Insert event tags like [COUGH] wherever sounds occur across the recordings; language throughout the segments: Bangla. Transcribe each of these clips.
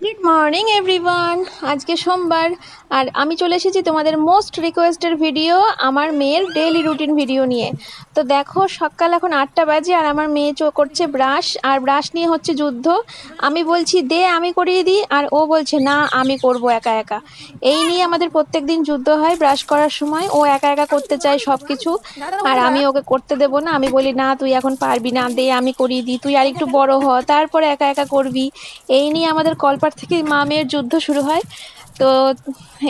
Yay! গুড মর্নিং এভরিওয়ান আজকে সোমবার, আর আমি চলে এসেছি তোমাদের মোস্ট রিকোয়েস্টের ভিডিও আমার মেয়ের ডেইলি রুটিন ভিডিও নিয়ে। তো দেখো, সকাল এখন আটটা বাজে, আর আমার মেয়ে চো করছে ব্রাশ আর ব্রাশ নিয়ে হচ্ছে যুদ্ধ। আমি বলছি, দে, আমি করিয়ে দিই। আর ও বলছে, না, আমি করব একা একা। এই নিয়ে আমাদের প্রত্যেক দিন যুদ্ধ হয় ব্রাশ করার সময়। ও একা একা করতে চায় সব কিছু আর আমি ওকে করতে দেবো না। আমি বলি, না, তুই এখন পারবি না। দে, আমি করিয়ে দিই। তুই আর একটু বড় হ, তারপরে একা একা করবি। এই নিয়ে আমাদের কল্পার থেকে মা মেয়ের যুদ্ধ শুরু হয়। তো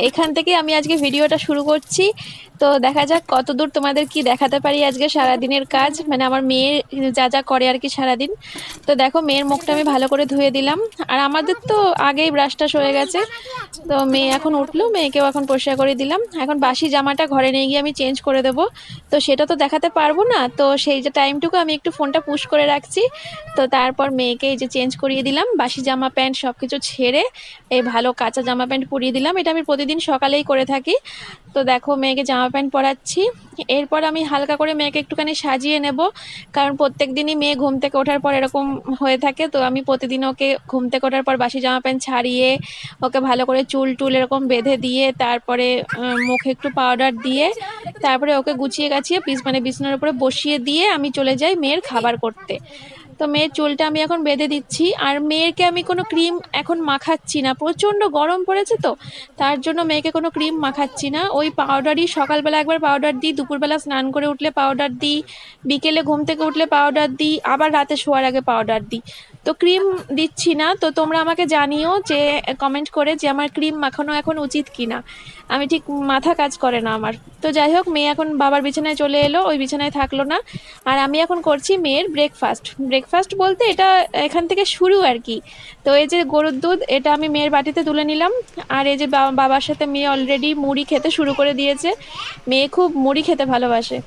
এখান থেকে আমি আজকে ভিডিওটা শুরু করছি। তো দেখা যাক কতদূর তোমাদের কি দেখাতে পারি আজকে সারাদিনের কাজ। মানে আমার মেয়ে যা যা করে আর কি সারাদিন। তো দেখো, মেয়ের মুখটা আমি ভালো করে ধুয়ে দিলাম। আর আমাদের তো আগেই ব্রাশ টাশ হয়ে গেছে। তো মেয়ে এখন উঠল, মেয়েকেও এখন পরিষ্কার করে দিলাম। এখন বাসি জামাটা ঘরে নিয়ে গিয়ে আমি চেঞ্জ করে দেবো। তো সেটা তো দেখাতে পারব না। তো সেই যে টাইমটুকু আমি একটু ফোনটা পুশ করে রাখছি। তো তারপর মেয়েকে এই যে চেঞ্জ করিয়ে দিলাম। বাসি জামা প্যান্ট সব কিছু ছেড়ে এই ভালো কাঁচা জামা প্যান্ট পরিয়ে দিলাম। এটা আমি প্রতিদিন সকালেই করে থাকি। তো দেখো, মেয়েকে জামা প্যান্ট পরাচ্ছি। এরপর আমি হালকা করে মেয়েকে একটুখানি সাজিয়ে নেব, কারণ প্রত্যেক দিনই মেয়ে ঘুম থেকে ওঠার পর এরকম হয়ে থাকে। তো আমি প্রতিদিন ওকে ঘুম থেকে ওঠার পর বাসি জামা প্যান্ট ছাড়িয়ে ওকে ভালো করে চুল টুল এরকম বেঁধে দিয়ে, তারপরে মুখে একটু পাউডার দিয়ে, তারপরে ওকে গুছিয়ে গাছিয়ে পিস মানে বিছানার উপরে বসিয়ে দিয়ে আমি চলে যাই মেয়ের খাবার করতে। তো মেয়ের চুলটা আমি এখন বেঁধে দিচ্ছি। আর মেয়েকে আমি কোনো ক্রিম এখন মাখাচ্ছি না। প্রচণ্ড গরম পড়েছে তো, তার জন্য মেয়েকে কোনো ক্রিম মাখাচ্ছি না। ওই পাউডারই সকালবেলা একবার পাউডার দিই, দুপুরবেলা স্নান করে উঠলে পাউডার দিই, বিকেলে ঘুম থেকে উঠলে পাউডার দিই, আবার রাতে শোয়ার আগে পাউডার দিই। তো ক্রিম দিচ্ছি না, তো তোমরা আমাকে জানিও যে কমেন্ট করে যে আমার ক্রিম মাখানো এখন উচিত কি না আমি ঠিক মাথা কাজ করে না আমার। তো যাই হোক, মেয়ে এখন বাবার বিছানায় চলে এলো, ওই বিছানায় থাকল না। আর আমি এখন করছি মেয়ের ব্রেকফাস্ট ব্রেকফাস্ট বলতে এটা এখান থেকে শুরু আর কি। তো এই যে গরুর দুধ, এটা আমি মেয়ের বাটিতে তুলে নিলাম। আর এই যে বাবার সাথে মেয়ে অলরেডি মুড়ি খেতে শুরু করে দিয়েছে। মেয়ে খুব মুড়ি খেতে ভালোবাসে।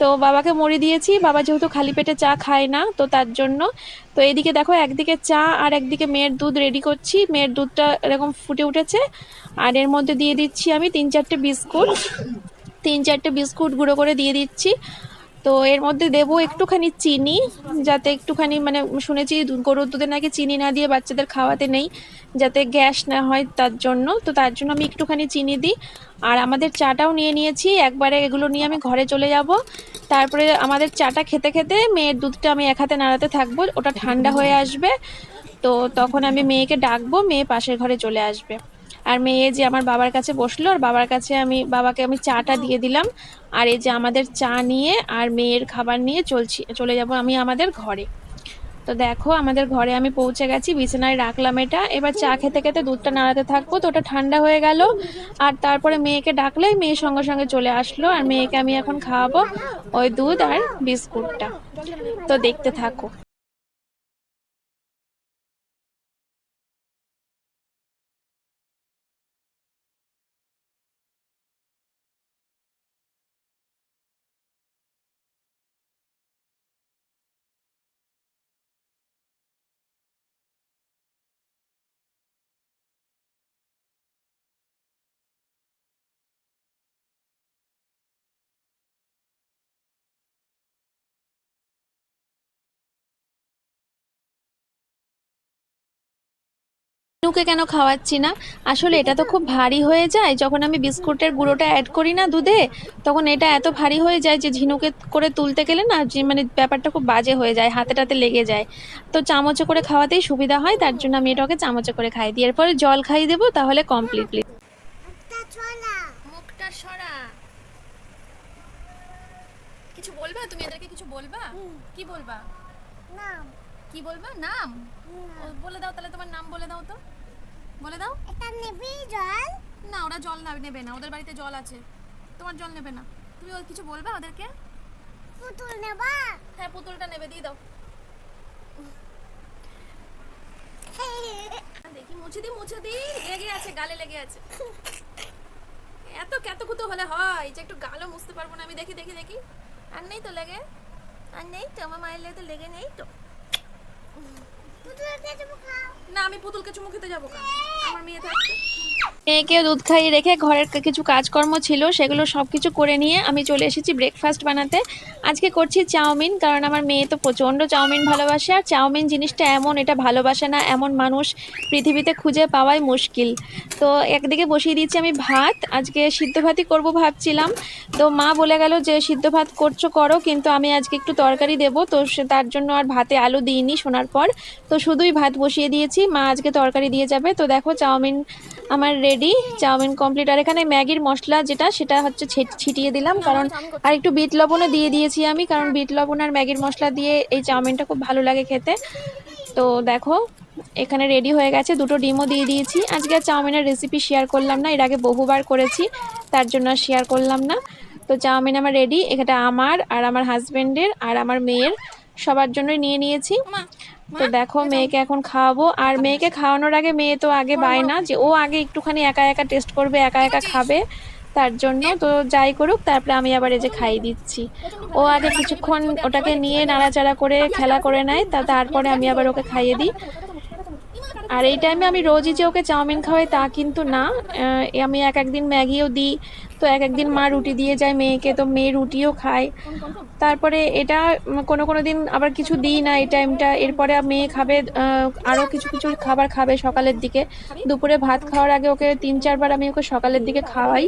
তো বাবাকে মুড়ি দিয়েছি। বাবা যেহেতু খালি পেটে চা খায় না, তো তার জন্য। তো এদিকে দেখো, একদিকে চা আর একদিকে মেয়ের দুধ রেডি করছি। মেয়ের দুধটা এরকম ফুটে উঠেছে। আর এর মধ্যে দিয়ে দিচ্ছি আমি তিন চারটে বিস্কুট। তিন চারটে বিস্কুট গুঁড়ো করে দিয়ে দিচ্ছি। তো এর মধ্যে দেবো একটুখানি চিনি, যাতে একটুখানি মানে শুনেছি গরুর দুধে নাকি চিনি না দিয়ে বাচ্চাদের খাওয়াতে নেই, যাতে গ্যাস না হয় তার জন্য। তো তার জন্য আমি একটুখানি চিনি দিই। আর আমাদের চাটাও নিয়ে নিয়েছি। একবারে এগুলো নিয়ে আমি ঘরে চলে যাব। তারপরে আমাদের চাটা খেতে খেতে মেয়ের দুধটা আমি এক হাতে নাড়াতে থাকব, ওটা ঠান্ডা হয়ে আসবে। তো তখন আমি মেয়েকে ডাকবো, মেয়ে পাশের ঘরে চলে আসবে। আর মেয়ে যে আমার বাবার কাছে বসল, আর বাবার কাছে আমি, বাবাকে আমি চাটা দিয়ে দিলাম। আর এই যে আমাদের চা নিয়ে আর মেয়ের খাবার নিয়ে চলছি, চলে যাব আমি আমাদের ঘরে। তো দেখো, আমাদের ঘরে আমি পৌঁছে গেছি, বিছানায় রাখলাম এটা। এবার চা খেতে খেতে দুধটা নাড়াতে থাকব তো, ওটা ঠান্ডা হয়ে গেল। আর তারপরে মেয়েকে ডাকলেই মেয়ে সঙ্গে সঙ্গে চলে আসলো। আর মেয়েকে আমি এখন খাওয়াবো ওই দুধ আর বিস্কুটটা। তো দেখতে থাকো। নুকে কেন খাওয়াচ্ছি না? আসলে এটা তো খুব ভারী হয়ে যায়। যখন আমি বিস্কুটের গুঁড়োটা অ্যাড করি না দুধে তখন এটা এত ভারী হয়ে যায় যে ঝিনুকে করে তুলতে গেলে না যে মানে ব্যাপারটা খুব বাজে হয়ে যায় হাতে টাতে লেগে যায়। তো চামচে করে খাওয়াতেই সুবিধা হয় তার জন্য আমি এটাকে চামচে করে খাই দিই। এরপরে জল খাইয়ে দেবো তাহলে কমপ্লিটলি মুখটা সরা কিছু বলবা? তুমি এদেরকে কিছু বলবা? কি বলবা? নাম। কি বলবা? নাম। বলে দাও তাহলে তোমার নাম বলে দাও তো। বলে দাও। এটা নেবি জল। না ওরা জল না নেবে না ওদের বাড়িতে জল আছে। তোমার জল নেবে না। তুমি ওর কিছু বলবে ওদেরকে? পুতুল নেবা? হ্যাঁ পুতুলটা নেবে দিয়ে দাও। [LAUGHS] দেখি মুছে দি মুছে দি। লেগে আছে গালে লেগে আছে। এত কত কুতো হলে হয় যে একটু গালও মুছতে পারব না। আমি দেখি দেখি দেখি। আর নেই তো লেগে। আর নেই তো আমার মায়ের লেগে তো লেগে নেই তো। না আমি পুতুলকে চুমু খেতে যাব। কেন আমার মেয়ে থাকতে মেয়েকে দুধ খাইয়ে রেখে ঘরের কিছু কাজকর্ম ছিল, সেগুলো সব কিছু করে নিয়ে আমি চলে এসেছি ব্রেকফাস্ট বানাতে। আজকে করছি চাউমিন, কারণ আমার মেয়ে তো প্রচণ্ড চাউমিন ভালোবাসে, আর চাউমিন জিনিসটা এমন, এটা ভালোবাসে না, এমন মানুষ পৃথিবীতে খুঁজে পাওয়াই মুশকিল। তো একদিকে বসিয়ে দিচ্ছি আমি ভাত, আজকে সিদ্ধ ভাতই করব ভাবছিলাম। তো মা বলে গেল যে, সিদ্ধ ভাত করছ করো, কিন্তু আমি আজকে একটু তরকারি দেবো, তো তার জন্য আর ভাতে আলু দিইনি শোনার পর। তো শুধুই ভাত বসিয়ে দিয়েছি, মা আজকে তরকারি দিয়ে যাবে। তো দেখো চাউমিন আমার রেডি চাউমিন কমপ্লিট আর এখানে ম্যাগির মশলা যেটা, সেটা হচ্ছে ছিট- ছিটিয়ে দিলাম। কারণ আর একটু বিট লবণও দিয়ে দিয়েছি আমি, কারণ বিট লবণ আর ম্যাগির মশলা দিয়ে এই চাউমিনটা খুব ভালো লাগে খেতে। তো দেখো, এখানে রেডি হয়ে গেছে। দুটো ডিমও দিয়ে দিয়েছি। আজকে আর চাউমিনের রেসিপি শেয়ার করলাম না, এর আগে বহুবার করেছি, তার জন্য শেয়ার করলাম না। তো চাউমিন আমার রেডি এটা আমার, আর আমার হাজবেন্ডের আর আমার মেয়ের। সবার জন্যই নিয়ে নিয়েছি। তো দেখো মেয়েকে এখন খাওয়াবো। আর মেয়েকে খাওয়ানোর আগে মেয়ে তো আগে বায় না যে ও আগে একটুখানি একা একা টেস্ট করবে একা একা খাবে। তার জন্য তো যাই করুক তারপরে আমি আবার এই যে খাই দিচ্ছি। ও আগে কিছুক্ষণ ওটাকে নিয়ে নাড়াচাড়া করে খেলা করে নেয় তা তারপরে আমি আবার ওকে খাইয়ে দিই। আর এই টাইমে আমি রোজই যে ওকে চাউমিন খাওয়াই তা কিন্তু না। আমি এক একদিন ম্যাগিও দিই, তো এক একদিন মা রুটি দিয়ে যায় মেয়েকে, তো মেয়ে রুটিও খায়। তারপরে এটা কোনো কোনো দিন আবার কিছু দিই না এই টাইমটা এরপরে মেয়ে খাবে আরও কিছু কিছু খাবার খাবে সকালের দিকে। দুপুরে ভাত খাওয়ার আগে ওকে তিন চারবার আমি ওকে সকালের দিকে খাওয়াই।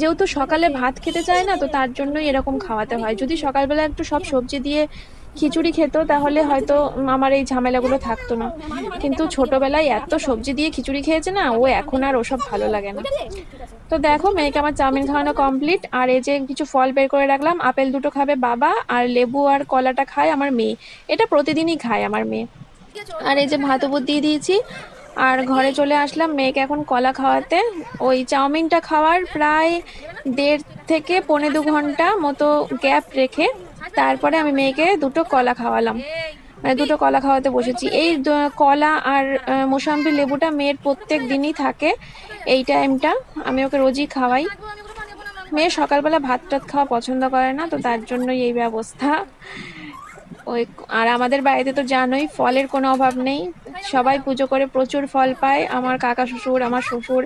যেহেতু সকালে ভাত খেতে চায় না, তো তার জন্যই এরকম খাওয়াতে হয়। যদি সকালবেলা একটু সব সবজি দিয়ে খিচুড়ি খেত তাহলে হয়তো আমার এই ঝামেলাগুলো থাকতো না। কিন্তু ছোটবেলায় এত সবজি দিয়ে খিচুড়ি খেয়েছে না, ও এখন আর ওসব ভালো লাগে না। তো দেখো, মেয়েকে আমার চাউমিন খাওয়ানো কমপ্লিট আর এই যে কিছু ফল বের করে রাখলাম, আপেল দুটো খাবে বাবা, আর লেবু আর কলাটা খায় আমার মেয়ে। এটা প্রতিদিনই খায় আমার মেয়ে। আর এই যে ভাত উপর দিয়ে দিয়েছি। আর ঘরে চলে আসলাম, মেয়েকে এখন কলা খাওয়াতে। ওই চাউমিনটা খাওয়ার প্রায় দেড় থেকে পৌনে দু ঘণ্টা মতো গ্যাপ রেখে তারপরে আমি মেয়েকে দুটো কলা খাওয়ালাম। মানে দুটো কলা খাওয়াতে বসেছি। এই কলা আর মোসাম্বি লেবুটা মেয়ের প্রত্যেক দিনই থাকে এই টাইমটা। আমি ওকে রোজই খাওয়াই। মেয়ে সকালবেলা ভাত টাত খাওয়া পছন্দ করে না, তো তার জন্যই এই ব্যবস্থা। ওই, আর আমাদের বাড়িতে তো জানোই, ফলের কোনো অভাব নেই। সবাই পুজো করে প্রচুর ফল পায়। আমার কাকা শ্বশুর, আমার শ্বশুর,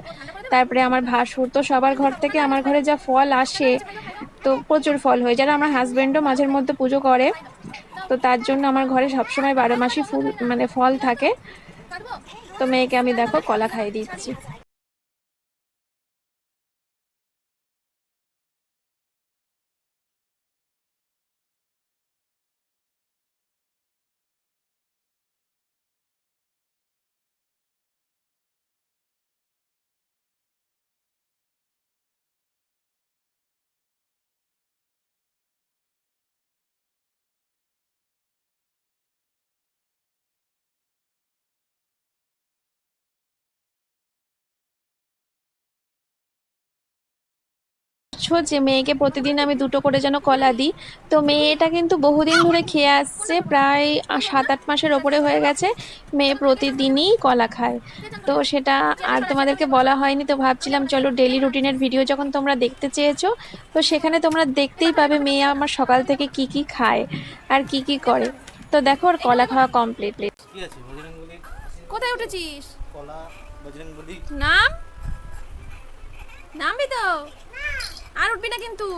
তারপরে আমার ভাসুর। তো সবার ঘর থেকে আমার ঘরে যা ফল আসে তো প্রচুর ফল হয়। যারা আমার হাজব্যান্ডও মাঝের মধ্যে পুজো করে, তো তার জন্য আমার ঘরে সবসময় বারো মাসই ফুল মানে ফল থাকে। তো মেয়েকে আমি দেখো কলা খাইয়ে দিচ্ছি। বলছো যে মেয়েকে প্রতিদিন আমি দুটো করে যেন কলা দিই? তো মেয়েটা কিন্তু বহুদিন ধরে খেয়ে আসছে প্রায় সাত আট মাসের ওপরে হয়ে গেছে মেয়ে প্রতিদিনই কলা খায়। তো সেটা আর তোমাদেরকে বলা হয়নি তো ভাবছিলাম চলো ডেলি রুটিনের ভিডিও যখন তোমরা দেখতে চেয়েছো তো সেখানে তোমরা দেখতেই পাবে মেয়ে আমার সকাল থেকে কি কি খায় আর কি কি করে। তো দেখো ওর কলা খাওয়া কমপ্লিট কি কোথায় উঠেছিস? কলা নাম? নামবি তো আর উঠবি না কিন্তু।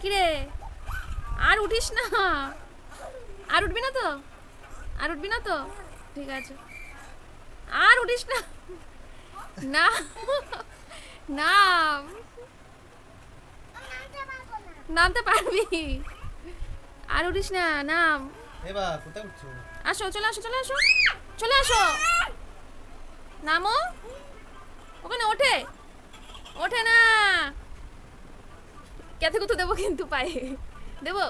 কিরে? আর উঠিস না। আর উঠবি না তো? আর উঠবি না তো? ঠিক আছে। আর উঠিস না। না। নাম নামতে পারবি। আর উঠিস না। নাম। আসো চলে আসো চলে আসো। চলে আসো। নামো। ওখানে ওঠে। ওঠে না। কেতে কুতো দেবো কিন্তু পায়ে। দেবো?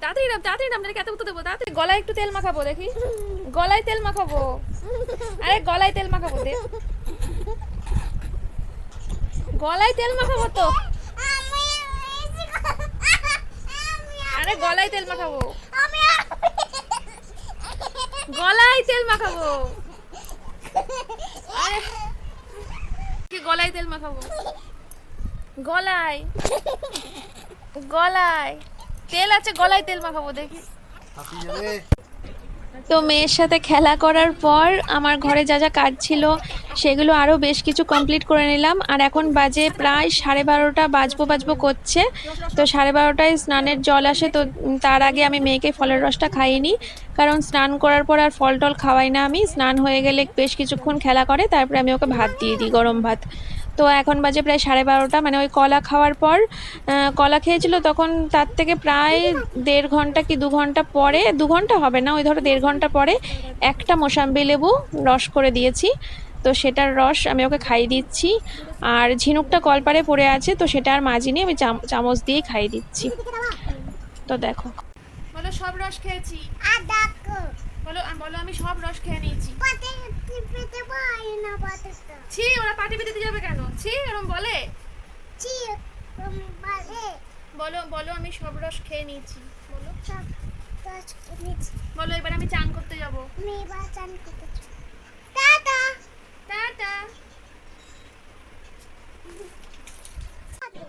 তাড়াতাড়ি নাম তাড়াতাড়ি নাম কেতে কুতো দেবো। তাড়াতাড়ি গলায় একটু তেল মাখাবো, দেখি। গলায় তেল মাখাবো। আরে, গলায় তেল মাখাবো, দে। গলায় তেল মাখাবো তো। আরে, গলায় তেল মাখাবো। গলায় তেল মাখাবো। আরে গলায় তেল মাখাবো। গলায়। গলায়। তেল আছে গলায় তেল মাখাবো দেখি। তো মেয়ের সাথে খেলা করার পর আমার ঘরে যা যা কাজ ছিল সেগুলো আরও বেশ কিছু কমপ্লিট করে নিলাম। আর এখন বাজে প্রায় সাড়ে বারোটা, বাজবো বাজবো করছে। তো সাড়ে বারোটায় স্নানের জল আসে তো তার আগে আমি মেয়েকে ফলের রসটা খাইনি কারণ স্নান করার পর আর ফল টল খাওয়াই না আমি। স্নান হয়ে গেলে বেশ কিছুক্ষণ খেলা করে, তারপরে আমি ওকে ভাত দিয়ে দিই, গরম ভাত। তো এখন বাজে প্রায় সাড়ে বারোটা মানে ওই কলা খাওয়ার পর কলা খেয়েছিল তখন তার থেকে প্রায় দেড় ঘণ্টা কি দু ঘণ্টা পরে দু ঘণ্টা হবে না ওই ধরো দেড় ঘণ্টা পরে একটা মোসাম্বি লেবু রস করে দিয়েছি। তো সেটার রস আমি ওকে খাইয়ে দিচ্ছি। আর ঝিনুকটা কলপারে পড়ে আছে তো সেটা আর মাজিনি আমি চাম- চামচ দিয়েই খাইয়ে দিচ্ছি। তো দেখো। বলো সব রস খেয়েছি। আর দেখো। বলো বলো আমি সব রস খেয়ে নিয়েছি। ছি ওরা পাটি পেতে যাবে কেন? ছি এরকম বলে? বারে বলো। বলো আমি সব রস খেয়ে নিয়েছি। বলো। বলো এবার আমি চান করতে যাব। আমি বাঁচান করতেছি টাটা! টাটা!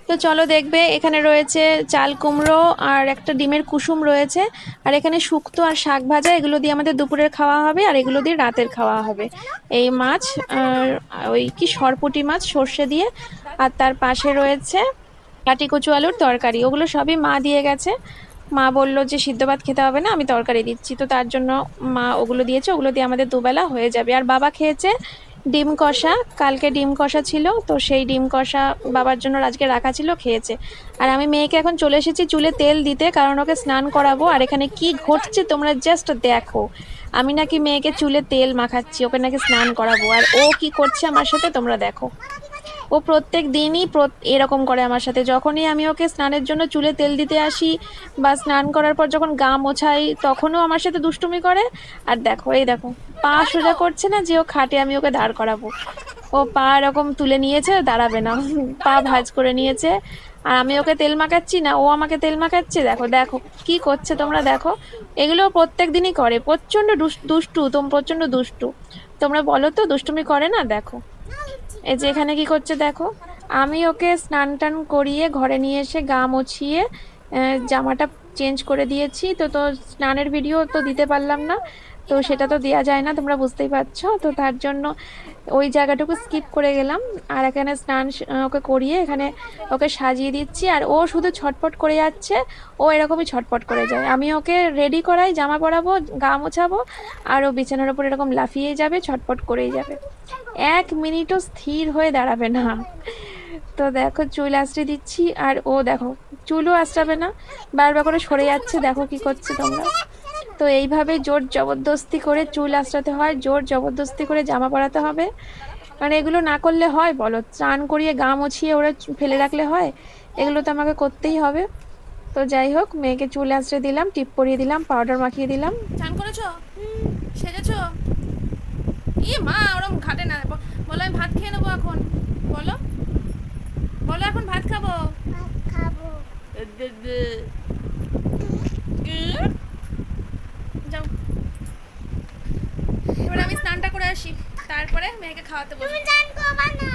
তো চলো দেখবে, এখানে রয়েছে চাল কুমড়ো আর একটা ডিমের কুসুম রয়েছে। আর এখানে শুক্তো আর শাক ভাজা, এগুলো দিয়ে আমাদের দুপুরের খাওয়া হবে আর এগুলো দিয়ে রাতের খাওয়া হবে। এই মাছ ওই কি সরপুটি মাছ, সর্ষে দিয়ে। আর তার পাশে রয়েছে কাটি কচু আলুর তরকারি, ওগুলো সবই মা দিয়ে গেছে। মা বলল যে, সিদ্ধ ভাত খেতে হবে না, আমি তরকারি দিচ্ছি। তো তার জন্য মা ওগুলো দিয়েছে, ওগুলো দিয়ে আমাদের দুবেলা হয়ে যাবে। আর বাবা খেয়েছে ডিম কষা, কালকে ডিম কষা ছিল, তো সেই ডিম কষা বাবার জন্য আজকে রাখা ছিল, খেয়েছে। আর আমি মেয়েকে এখন চলে এসেছি চুলে তেল দিতে, কারণ ওকে স্নান করাবো, আর এখানে কি ঘটছে তোমরা জাস্ট দেখো। আমি নাকি মেয়েকে চুলে তেল মাখাচ্ছি, ওকে নাকি স্নান করাবো, আর ও কি করছে আমার সাথে তোমরা দেখো। ও প্রত্যেক দিনই এরকম করে আমার সাথে। যখনই আমি ওকে স্নানের জন্য চুলে তেল দিতে আসি, বা স্নান করার পর যখন গা মোছাই, তখনও আমার সাথে দুষ্টুমি করে। আর দেখো, এই দেখো পা সোজা করছে না যে ও খাটে আমি ওকে দাঁড় করাবো। ও পা এরকম তুলে নিয়েছে দাঁড়াবে না। পা ভাঁজ করে নিয়েছে। আর আমি ওকে তেল মাখাচ্ছি না ও আমাকে তেল মাখাচ্ছে? দেখো দেখো কি করছে তোমরা দেখো। এগুলো প্রত্যেক দিনই করে প্রচণ্ড দুষ্টু তোম প্রচণ্ড দুষ্টু। তোমরা বলো তো দুষ্টুমি করে না? দেখো। এই যে এখানে কি করছে দেখো আমি ওকে স্নান টান করিয়ে ঘরে নিয়ে এসে গা মুছিয়ে জামাটা চেঞ্জ করে দিয়েছি। তো তো স্নানের ভিডিও তো দিতে পারলাম না। তো সেটা তো দেওয়া যায় না, তোমরা বুঝতেই পারছ। তো তার জন্য ওই জায়গাটুকু স্কিপ করে গেলাম। আর এখানে স্নান ওকে করিয়ে এখানে ওকে সাজিয়ে দিচ্ছি। আর ও শুধু ছটপট করে যাচ্ছে, ও এরকমই ছটপট করে যায়। আমি ওকে রেডি করাই, জামা পরাবো, গা মোছাবো, আর ও বিছানার উপর এরকম লাফিয়ে যাবে, ছটপট করেই যাবে। এক মিনিটও স্থির হয়ে দাঁড়াবে না। তো দেখো, চুল আশ্রে দিচ্ছি, আর ও দেখো, চুলও আশ্রাবে না। বারবার করে সরে যাচ্ছে, দেখো কি করছে তোমরা। তো এইভাবে জোর জবরদস্তি করে চুল আশ্রাতে হয় জোর জবরদস্তি করে জামা পরাতে হবে। মানে এগুলো না করলে হয় বলো? চান করিয়ে গা মুছিয়ে ওরা ফেলে রাখলে হয়? এগুলো তো আমাকে করতেই হবে। তো যাই হোক মেয়েকে চুল আশ্রে দিলাম টিপ পরিয়ে দিলাম পাউডার মাখিয়ে দিলাম। চান করেছ? সেজেছো? ই মা ওরম ঘাটে না। বলো আমি ভাত খেয়ে নেব এখন। বলো। বলো এখন ভাত খাব? ভাত খাব যাও এবার আমি স্নানটা করে আসি তারপরে মেয়েকে খাওয়াতে বসবো তুমি জান করবা না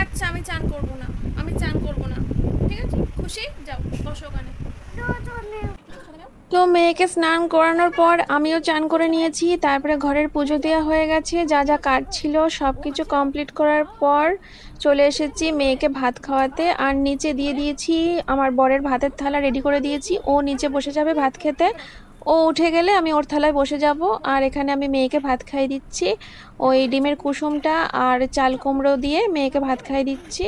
আচ্ছা আমি চান করব না আমি চান করব না। ঠিক আছে? খুশি? যাও বসো ওখানে। তো মেয়েকে স্নান করানোর পর আমিও চান করে নিয়েছি তারপরে ঘরের পুজো দেওয়া হয়ে গেছে যা যা কাজ ছিল সব কিছু কমপ্লিট করার পর চলে এসেছি মেয়েকে ভাত খাওয়াতে আর নিচে দিয়ে দিয়েছি আমার বরের ভাতের থালা রেডি করে দিয়েছি ও নিচে বসে যাবে ভাত খেতে ও উঠে গেলে আমি ওর থালায় বসে যাব, আর এখানে আমি মেয়েকে ভাত খাই দিচ্ছি। ওই ডিমের কুসুমটা আর চাল কুমড়ো দিয়ে মেয়েকে ভাত খাই দিচ্ছি।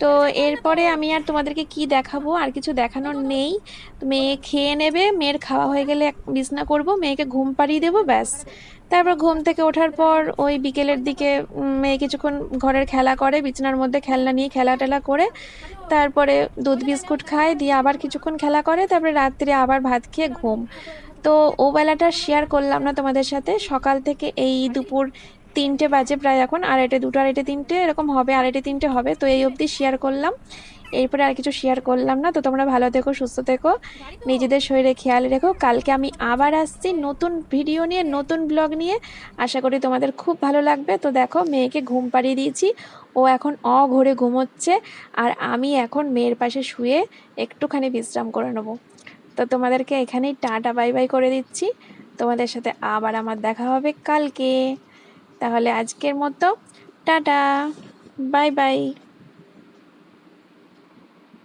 তো এরপরে আমি আর তোমাদেরকে কি দেখাবো? আর কিছু দেখানোর নেই। মেয়ে খেয়ে নেবে, মেয়ের খাওয়া হয়ে গেলে বিছনা করব, মেয়েকে ঘুম পাড়িয়ে দেবো, ব্যাস। তারপর ঘুম থেকে ওঠার পর ওই বিকেলের দিকে মেয়ে কিছুক্ষণ ঘরের খেলা করে, বিছানার মধ্যে খেলনা নিয়ে খেলা টেলা করে, তারপরে দুধ বিস্কুট খায়, দিয়ে আবার কিছুক্ষণ খেলা করে, তারপরে রাত্রে আবার ভাত খেয়ে ঘুম। তো ও বেলাটা শেয়ার করলাম না তোমাদের সাথে। সকাল থেকে এই দুপুর তিনটে বাজে প্রায় এখন, আড়াইটে দুটো, আড়াইটে তিনটে, এরকম হবে, আড়াইটে তিনটে হবে। তো এই অবধি শেয়ার করলাম। এরপরে আর কিছু শেয়ার করলাম না। তো তোমরা ভালো থেকো, সুস্থ থেকো। নিজেদের শরীরে খেয়াল রেখো। কালকে আমি আবার আসছি নতুন ভিডিও নিয়ে, নতুন ব্লগ নিয়ে। আশা করি তোমাদের খুব ভালো লাগবে। তো দেখো, মেয়েকে ঘুম পাড়িয়ে দিয়েছি। ও এখন অ অঘরে ঘুমোচ্ছে। আর আমি এখন মেয়ের পাশে শুয়ে একটুখানি বিশ্রাম করে নেব। তো তোমাদেরকে এখানেই টাটা, বাই বাই করে দিচ্ছি। তোমাদের সাথে আবার আমার দেখা হবে কালকে। তাহলে আজকের মতো টাটা বাই বাই।